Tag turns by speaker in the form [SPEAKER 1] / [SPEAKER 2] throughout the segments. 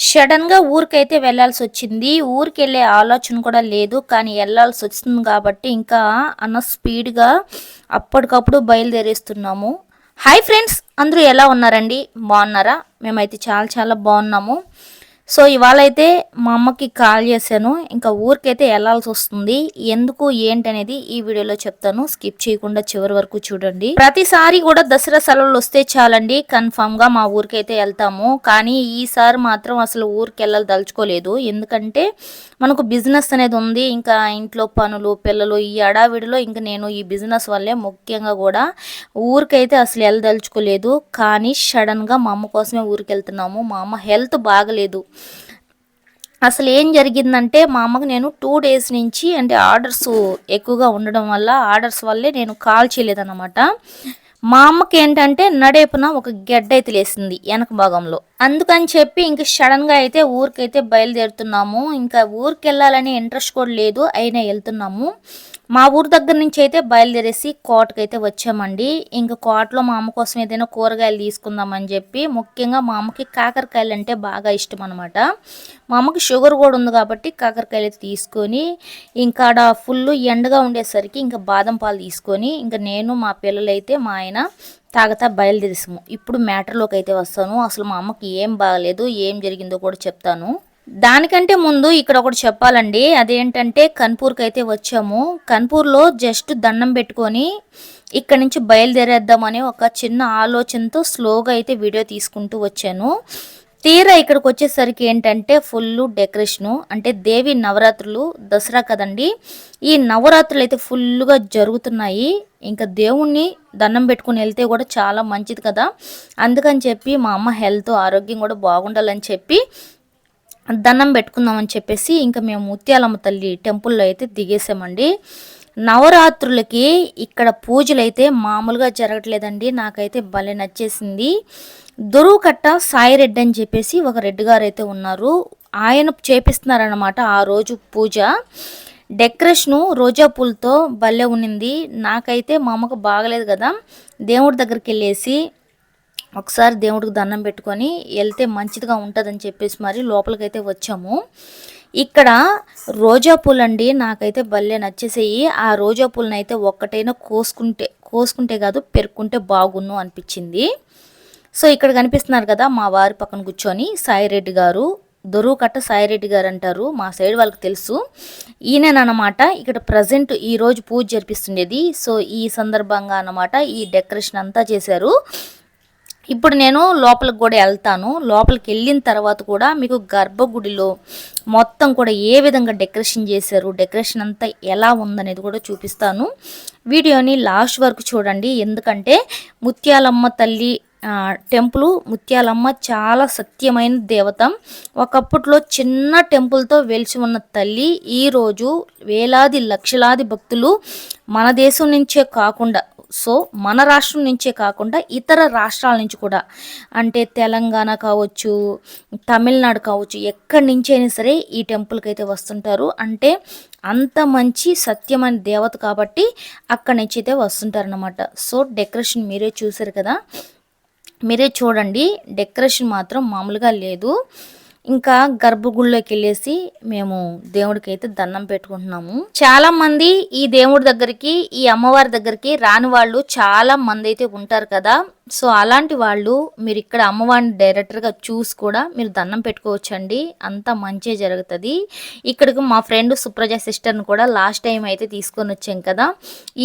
[SPEAKER 1] సడన్గా ఊరికైతే వెళ్ళాల్సి వచ్చింది ఊరికి వెళ్ళే ఆలోచన కూడా లేదు. కానీ వెళ్ళాల్సి వస్తుంది కాబట్టి ఇంకా అన్న స్పీడ్గా అప్పటికప్పుడు బయలుదేరేస్తున్నాము. Hi friends! అందరూ ఎలా ఉన్నారండి? బాగున్నారా? మేమైతే చాలా చాలా బాగున్నాము. సో ఇవాళ అయితే మా అమ్మకి కాల్ చేశాను. ఇంకా ఊరికైతే వెళ్ళాల్సి వస్తుంది. ఎందుకు ఏంటి అనేది ఈ వీడియోలో చెప్తాను. స్కిప్ చేయకుండా చివరి వరకు చూడండి. ప్రతిసారి కూడా దసరా సెలవులు వస్తే చాలండి. కన్ఫామ్గా మా ఊరికైతే వెళ్తాము. కానీ ఈసారి మాత్రం అసలు ఊరికి వెళ్ళాలి దలుచుకోలేదు ఎందుకంటే మనకు బిజినెస్ అనేది ఉంది. ఇంకా ఇంట్లో పనులు పిల్లలు ఈ అడావిడిలో ఇంకా నేను ఈ బిజినెస్ వల్లే ముఖ్యంగా కూడా ఊరికైతే అసలు వెళ్ళదలుచుకోలేదు. కానీ సడన్గా మా అమ్మ కోసమే ఊరికి వెళ్తున్నాము. మా అమ్మ హెల్త్ బాగలేదు. అసలు ఏం జరిగిందంటే మా అమ్మకి నేను టూ డేస్ నుంచి అంటే ఆర్డర్స్ ఎక్కువగా ఉండడం వల్ల ఆర్డర్స్ వల్లే నేను కాల్ చేయలేదన్నమాట. మా అమ్మకి ఏంటంటే నడేపున ఒక గెడ్డ అయితే లేసింది వెనక భాగంలో. అందుకని చెప్పి ఇంక సడన్గా అయితే ఊరికైతే బయలుదేరుతున్నాము. ఇంకా ఊరికి వెళ్ళాలని ఇంట్రెస్ట్ కూడా లేదు. అయినా వెళ్తున్నాము. మా ఊరు దగ్గర నుంచి అయితే బయలుదేరేసి కోటకైతే వచ్చామండి. ఇంకా కోటలో మా అమ్మ కోసం ఏదైనా కూరగాయలు తీసుకుందామని చెప్పి ముఖ్యంగా మా అమ్మకి కాకరకాయలు అంటే బాగా ఇష్టం అనమాట మా అమ్మకి షుగర్ కూడా ఉంది కాబట్టి కాకరకాయలు అయితే తీసుకొని ఇంకా ఆడ ఫుల్ ఎండగా ఉండేసరికి ఇంకా బాదం పాలు తీసుకొని ఇంకా నేను మా పిల్లలైతే మా ఆయన తాగతా బయలుదేరిసాము. ఇప్పుడు మ్యాటర్లోకి అయితే వస్తాను. అసలు మా అమ్మకి ఏం బాగలేదు ఏం జరిగిందో కూడా చెప్తాను. దానికంటే ముందు ఇక్కడ ఒకటి చెప్పాలండి. అదేంటంటే కన్పూర్కి అయితే వచ్చాము. కన్పూర్లో జస్ట్ దండం పెట్టుకొని ఇక్కడ నుంచి బయలుదేరేద్దామని ఒక చిన్న ఆలోచనతో స్లోగా అయితే వీడియో తీసుకుంటూ వచ్చాను. తీరా ఇక్కడికి వచ్చేసరికి ఏంటంటే ఫుల్ డెకరేషను అంటే దేవి నవరాత్రులు దసరా కదండి. ఈ నవరాత్రులు అయితే ఫుల్గా జరుగుతున్నాయి. ఇంకా దేవుణ్ణి దండం పెట్టుకుని వెళ్తే కూడా చాలా మంచిది కదా. అందుకని చెప్పి మా అమ్మ హెల్త్ ఆరోగ్యం కూడా బాగుండాలని చెప్పి దండం పెట్టుకుందామని చెప్పేసి ఇంకా మేము ముత్యాలమ్మ తల్లి టెంపుల్లో అయితే దిగేసామండి. నవరాత్రులకి ఇక్కడ పూజలు అయితే మామూలుగా జరగట్లేదండి. నాకైతే భలే నచ్చేసింది. దొరువుకట్ట సాయి రెడ్డి అని చెప్పేసి ఒక రెడ్డి గారు అయితే ఉన్నారు. ఆయన చేపిస్తున్నారనమాట ఆ రోజు పూజ. డెకరేషను రోజా పూలతో భలే ఉన్నింది. నాకైతే మా అమ్మకు బాగలేదు కదా. దేవుడి దగ్గరికి వెళ్ళేసి ఒకసారి దేవుడికి దండం పెట్టుకొని వెళ్తే మంచిదిగా ఉంటుందని చెప్పేసి మరి లోపలికైతే వచ్చాము. ఇక్కడ రోజా పూలు అండి నాకైతే భలే నచ్చేసేయి. ఆ రోజా పూలను అయితే ఒక్కటైనా కోసుకుంటే కోసుకుంటే కాదు పెరుక్కుంటే బాగున్ను అనిపించింది. సో ఇక్కడ కనిపిస్తున్నారు కదా మా వారి పక్కన కూర్చొని సాయిరెడ్డి గారు. దొరువు కట్ట సాయిరెడ్డి గారు అంటారు మా సైడ్ వాళ్ళకి తెలుసు. ఈయననమాట ఇక్కడ ప్రజెంట్ ఈరోజు పూజ జరిపిస్తుండేది. సో ఈ సందర్భంగా అనమాట ఈ డెకరేషన్ అంతా చేశారు. ఇప్పుడు నేను లోపలికి కూడా వెళ్తాను. లోపలికి వెళ్ళిన తర్వాత కూడా మీకు గర్భగుడిలో మొత్తం కూడా ఏ విధంగా డెకరేషన్ చేశారు డెకరేషన్ అంతా ఎలా ఉందనేది కూడా చూపిస్తాను. వీడియోని లాస్ట్ వరకు చూడండి. ఎందుకంటే ముత్యాలమ్మ తల్లి టెంపుల్ ముత్యాలమ్మ చాలా సత్యమైన దేవత. ఒకప్పట్లో చిన్న టెంపుల్తో వెలిసి ఉన్న తల్లి ఈరోజు వేలాది లక్షలాది భక్తులు మన దేశం నుంచే కాకుండా సో మన రాష్ట్రం నుంచే కాకుండా ఇతర రాష్ట్రాల నుంచి కూడా. అంటే తెలంగాణ కావచ్చు తమిళనాడు కావచ్చు ఎక్కడి నుంచి అయినా సరే ఈ టెంపుల్కి అయితే వస్తుంటారు. అంటే అంత మంచి సత్యమైన దేవత కాబట్టి అక్కడి నుంచి అయితే వస్తుంటారనమాట సో డెకరేషన్ మీరే చూసారు కదా. మీరే చూడండి. డెకరేషన్ మాత్రం మామూలుగా లేదు. ఇంకా గర్భగుడిలోకి వెళ్ళేసి మేము దేవుడికి అయితే దండం పెట్టుకుంటున్నాము. చాలా మంది ఈ దేవుడి దగ్గరికి ఈ అమ్మవారి దగ్గరికి రాని వాళ్ళు చాలా మంది అయితే ఉంటారు కదా. సో అలాంటి వాళ్ళు మీరు ఇక్కడ అమ్మవారిని డైరెక్టర్గా చూసి కూడా మీరు దండం పెట్టుకోవచ్చండి. అంతా మంచి జరుగుతుంది. ఇక్కడికి మా ఫ్రెండ్ సుప్రజ సిస్టర్ని కూడా లాస్ట్ టైం అయితే తీసుకొని వచ్చాం కదా.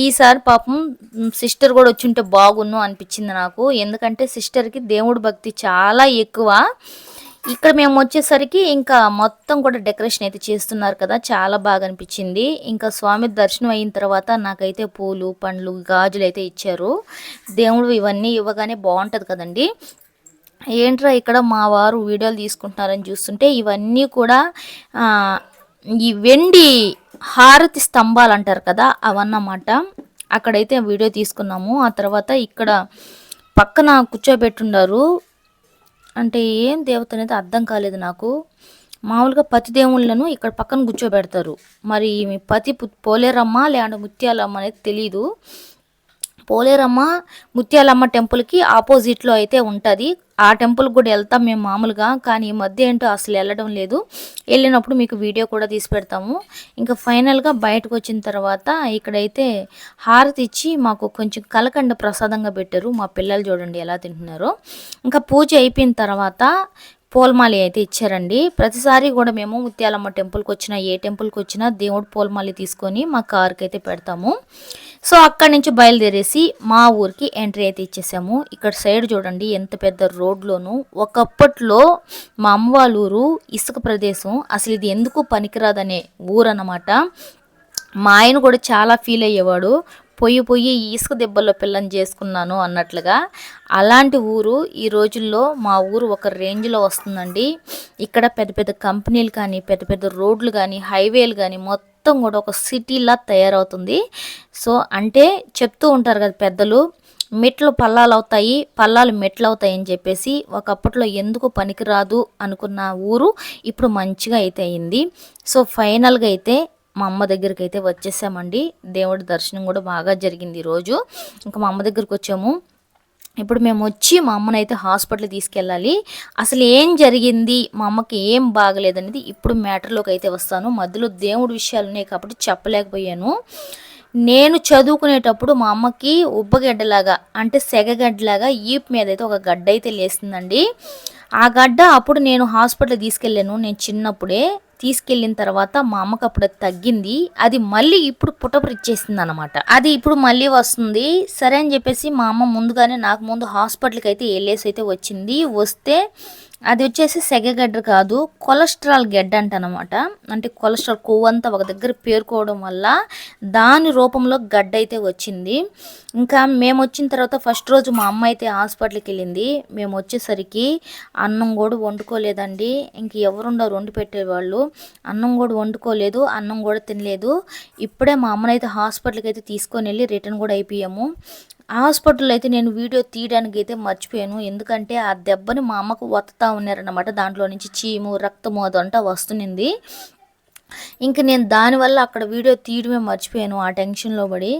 [SPEAKER 1] ఈసారి పాపం సిస్టర్ కూడా వచ్చి ఉంటే బాగున్ను అనిపించింది నాకు. ఎందుకంటే సిస్టర్కి దేవుడి భక్తి చాలా ఎక్కువ. ఇక్కడ మేము వచ్చేసరికి ఇంకా మొత్తం కూడా డెకరేషన్ అయితే చేస్తున్నారు కదా చాలా బాగా అనిపించింది. ఇంకా స్వామి దర్శనం అయిన తర్వాత నాకైతే పూలు పండ్లు గాజులు అయితే ఇచ్చారు. దేవుడు ఇవన్నీ ఇవ్వగానే బాగుంటుంది కదండి. ఏంట్రా ఇక్కడ మా వారు వీడియోలు తీసుకుంటున్నారని చూస్తుంటే ఇవన్నీ కూడా ఈ వెండి హారతి స్తంభాలు అంటారు కదా అవన్నమాట. అక్కడైతే వీడియో తీసుకున్నాము. ఆ తర్వాత ఇక్కడ పక్కన కూర్చోబెట్టున్నారు అంటే ఏం దేవత అనేది అర్థం కాలేదు నాకు. మామూలుగా పతి దేవుళ్ళను ఇక్కడ పక్కన కూర్చోబెడతారు. మరి పతి పోలేరమ్మ లేదంటే ముత్యాలమ్మ అనేది తెలియదు పోలేరమ్మ. ముత్యాలమ్మ టెంపుల్కి ఆపోజిట్లో అయితే ఉంటుంది. ఆ టెంపుల్ కూడా వెళ్తాం మేము మామూలుగా కానీ ఈ మధ్య ఏంటో అసలు వెళ్ళడం లేదు. వెళ్ళినప్పుడు మీకు వీడియో కూడా తీసి పెడతాము. ఇంకా ఫైనల్గా బయటకు వచ్చిన తర్వాత ఇక్కడైతే హారతి ఇచ్చి మాకు కొంచెం కలకండ ప్రసాదంగా పెట్టారు మా పిల్లలు చూడండి ఎలా తింటున్నారో. ఇంకా పూజ అయిపోయిన తర్వాత పూలమాలి అయితే ఇచ్చారండి. ప్రతిసారి కూడా మేము ముత్యాలమ్మ టెంపుల్కి వచ్చినా ఏ టెంపుల్కి వచ్చినా దేవుడు పూలమాలి తీసుకొని మా కార్కి అయితే పెడతాము. సో అక్కడి నుంచి బయలుదేరేసి మా ఊరికి ఎంట్రీ అయితే ఇచ్చేసాము. ఇక్కడ సైడ్ చూడండి ఎంత పెద్ద రోడ్లోను ఒకప్పట్లో మా అమ్మ వాళ్ళ ఊరు ఇసుక ప్రదేశం. అసలు ఇది ఎందుకు పనికిరాదనే ఊరు అన్నమాట మా ఆయన కూడా చాలా ఫీల్ అయ్యేవాడు. పొయ్యి పొయ్యి ఇసుక దెబ్బల్లో పిల్లని చేసుకున్నాను అన్నట్లుగా. అలాంటి ఊరు ఈ రోజుల్లో మా ఊరు ఒక రేంజ్లో వస్తుందండి. ఇక్కడ పెద్ద పెద్ద కంపెనీలు కానీ పెద్ద పెద్ద రోడ్లు కానీ హైవేలు కానీ మొత్తం కూడా ఒక సిటీలా తయారవుతుంది. సో అంటే చెప్తూ ఉంటారు కదా పెద్దలు మెట్లు పల్లాలు అవుతాయి పల్లాలు మెట్లు అవుతాయి అని చెప్పేసి ఒకప్పట్లో ఎందుకు పనికిరాదు అనుకున్న ఊరు ఇప్పుడు మంచిగా అయితే అయింది. సో ఫైనల్గా అయితే మా అమ్మ దగ్గరికి అయితే వచ్చేసామండి. దేవుడి దర్శనం కూడా బాగా జరిగింది ఈరోజు. ఇంకా మా అమ్మ దగ్గరికి వచ్చాము. ఇప్పుడు మేము వచ్చి మా అమ్మని అయితే హాస్పిటల్ తీసుకెళ్ళాలి. అసలు ఏం జరిగింది? మా అమ్మకి ఏం బాగలేదనేది ఇప్పుడు మ్యాటర్లోకి అయితే వస్తాను. మధ్యలో దేవుడి విషయాలు ఉన్నాయి కాబట్టి చెప్పలేకపోయాను. నేను చదువుకునేటప్పుడు మా అమ్మకి ఉబ్బగడ్డలాగా అంటే సెగగడ్డలాగా ఈప్ మీద అయితే ఒక గడ్డ అయితే లేస్తుందండి. ఆ గడ్డ అప్పుడు నేను హాస్పిటల్ తీసుకెళ్ళాను. నేను చిన్నప్పుడే. తీసుకెళ్ళిన తర్వాత మా అమ్మకి అప్పుడు తగ్గింది. అది మళ్ళీ ఇప్పుడు పుటపరిచ్చేసింది అనమాట అది ఇప్పుడు మళ్ళీ వస్తుంది. సరే అని చెప్పేసి మా అమ్మ ముందుగానే నాకు ముందు హాస్పిటల్కి అయితే వెళ్ళేసి అయితే వచ్చింది. వస్తే అది వచ్చేసి సెగగడ్డ కాదు కొలెస్ట్రాల్ గడ్డ అంట అనమాట అంటే కొలెస్ట్రాల్ కొవ్వంతా ఒక దగ్గర పేరుకోవడం వల్ల దాని రూపంలో గడ్డ అయితే వచ్చింది. ఇంకా మేము వచ్చిన తర్వాత ఫస్ట్ రోజు మా అమ్మ అయితే హాస్పిటల్కి వెళ్ళింది. మేము వచ్చేసరికి అన్నం కూడా వండుకోలేదండి. ఇంక ఎవరుండరు వండి పెట్టేవాళ్ళు. అన్నం కూడా వండుకోలేదు అన్నం కూడా తినలేదు. ఇప్పుడే మా అమ్మనైతే హాస్పిటల్కి అయితే తీసుకొని వెళ్ళి రిటర్న్ కూడా అయిపోయాము. హాస్పిటల్లో అయితే నేను వీడియో తీయడానికి అయితే మర్చిపోయాను. ఎందుకంటే ఆ దెబ్బని మా అమ్మకు వత్తుతా ఉన్నారనమాట దాంట్లో నుంచి చీము రక్తము అదంతా వస్తుంది ఇంక నేను దానివల్ల అక్కడ వీడియో తీయడమే మర్చిపోయాను. ఆ టెన్షన్లో పడి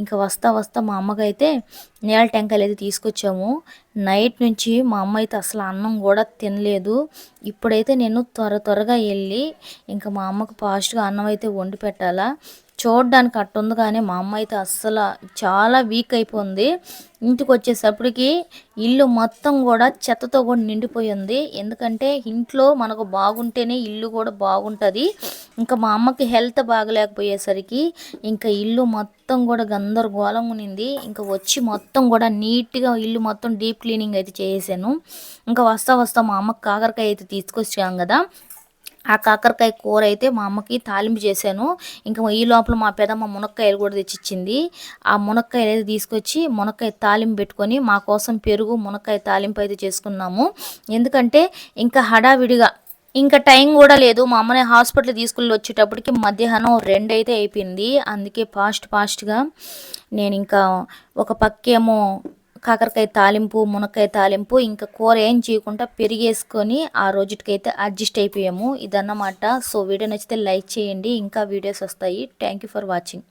[SPEAKER 1] ఇంకా వస్తా వస్తా మా అమ్మకైతే నేల టెంకాయలు అయితే తీసుకొచ్చాము. నైట్ నుంచి మా అమ్మ అయితే అసలు అన్నం కూడా తినలేదు. ఇప్పుడైతే నేను త్వర త్వరగా వెళ్ళి ఇంకా మా అమ్మకు ఫాస్ట్గా అన్నం అయితే వండి పెట్టాలా. చూడడానికి అట్టుంది కానీ మా అమ్మ అయితే అస్సలు చాలా వీక్ అయిపోయింది. ఇంటికి వచ్చేసప్పటికి ఇల్లు మొత్తం కూడా చెత్తతో కూడా నిండిపోయింది. ఎందుకంటే ఇంట్లో మనకు బాగుంటేనే ఇల్లు కూడా బాగుంటుంది. ఇంకా మా అమ్మకి హెల్త్ బాగలేకపోయేసరికి ఇంకా ఇల్లు మొత్తం కూడా గందరగోళం ఉన్నింది. ఇంకా వచ్చి మొత్తం కూడా నీట్గా ఇల్లు మొత్తం డీప్ క్లీనింగ్ అయితే చేసాను ఇంకా వస్తా వస్తా మా అమ్మకి కాకరకాయ అయితే తీసుకొచ్చాం కదా. ఆ కాకరకాయ కూర అయితే మా అమ్మకి తాలింపు చేశాను. ఇంకా ఈ లోపల మా పెదమ్మ మునక్కాయలు కూడా తెచ్చిచ్చింది. ఆ మునక్కాయలు అయితే తీసుకొచ్చి మునక్కాయ తాలింపు పెట్టుకొని మా కోసం పెరుగు మునక్కాయ తాలింపు అయితే చేసుకున్నాము. ఎందుకంటే ఇంకా హడావిడిగా ఇంకా టైం కూడా లేదు. మా అమ్మని హాస్పిటల్ తీసుకుని వచ్చేటప్పటికి మధ్యాహ్నం రెండు అయితే అయిపోయింది. అందుకే ఫాస్ట్ ఫాస్ట్గా నేను ఇంకా ఒక పక్కేమో కాకరకాయ తాలింపు మునక్కాయ తాలింపు ఇంకా కూర ఏం చేయకుండా పెరిగేసుకొని ఆ రోజుకైతే అడ్జస్ట్ అయిపోయాము. ఇదన్నమాట. సో వీడియో నచ్చితే లైక్ చేయండి. ఇంకా వీడియోస్ వస్తాయి. Thank for watching